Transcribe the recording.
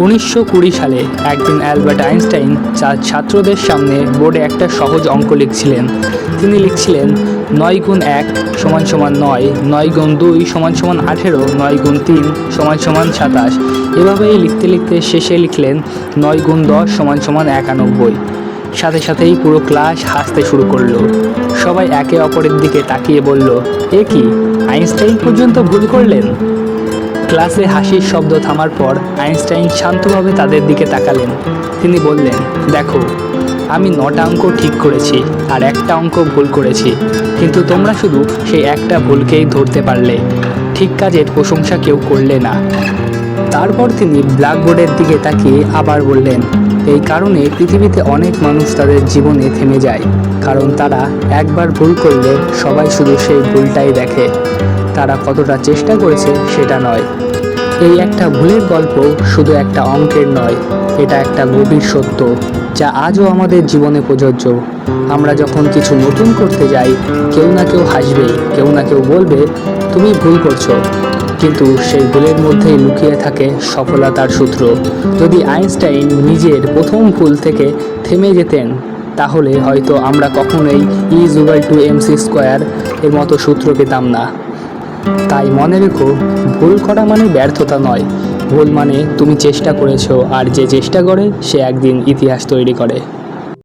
উনিশশো কুড়ি সালে একদিন অ্যালবার্ট আইনস্টাইন চার ছাত্রদের সামনে বোর্ডে একটা সহজ অঙ্ক লিখছিলেন। তিনি লিখছিলেন, নয় গুণ এক সমান সমান নয় নয় গুণ দুই সমান সমান আঠেরো, নয় গুণ তিন সমান সমান সাতাশ। এভাবেই লিখতে লিখতে শেষে লিখলেন, নয় গুণ দশ সমান সমান একানব্বই। সাথে সাথেই পুরো ক্লাস হাসতে শুরু করল। সবাই একে অপরের দিকে তাকিয়ে বলল, এ কি, আইনস্টাইন পর্যন্ত ভুল করলেন? ক্লাসে হাসির শব্দ থামার পর আইনস্টাইন শান্তভাবে তাদের দিকে তাকালেন। তিনি বললেন, দেখো, আমি নটা অঙ্ক ঠিক করেছি আর একটা অঙ্ক ভুল করেছি। কিন্তু তোমরা শুধু সেই একটা ভুলকেই ধরতে পারলে। ঠিক কাজের প্রশংসা কেউ করলে না। তারপর তিনি ব্ল্যাকবোর্ডের দিকে তাকিয়ে আবার বললেন, এই কারণে পৃথিবীতে অনেক মানুষ তাদের জীবনে থেমে যায়। কারণ তারা একবার ভুল করলে সবাই শুধু সেই ভুলটাই দেখে। তারা কতটা চেষ্টা করেছে সেটা নয়। এই একটা ভুলের গল্প শুধু একটা অঙ্কের নয়, এটা একটা গভীর সত্য যা আজও আমাদের জীবনে প্রযোজ্য। আমরা যখন কিছু নতুন করতে যাই, কেউ না কেউ হাসবে, কেউ না কেউ বলবে, তুমি ভুল করছ। কিন্তু সেই ভুলের মধ্যেই লুকিয়ে থাকে সফলতার সূত্র। যদি আইনস্টাইন নিজের প্রথম ভুল থেকে থেমে যেতেন তাহলে হয়তো আমরা কখনোই is equal to M C square এর মতো সূত্র পেতাম না। তাই মনে রেখো, ভুল করা মানে ব্যর্থতা নয়। ভুল মানে তুমি চেষ্টা করেছ, আর যে চেষ্টা করে, সে একদিন ইতিহাস তৈরি করে।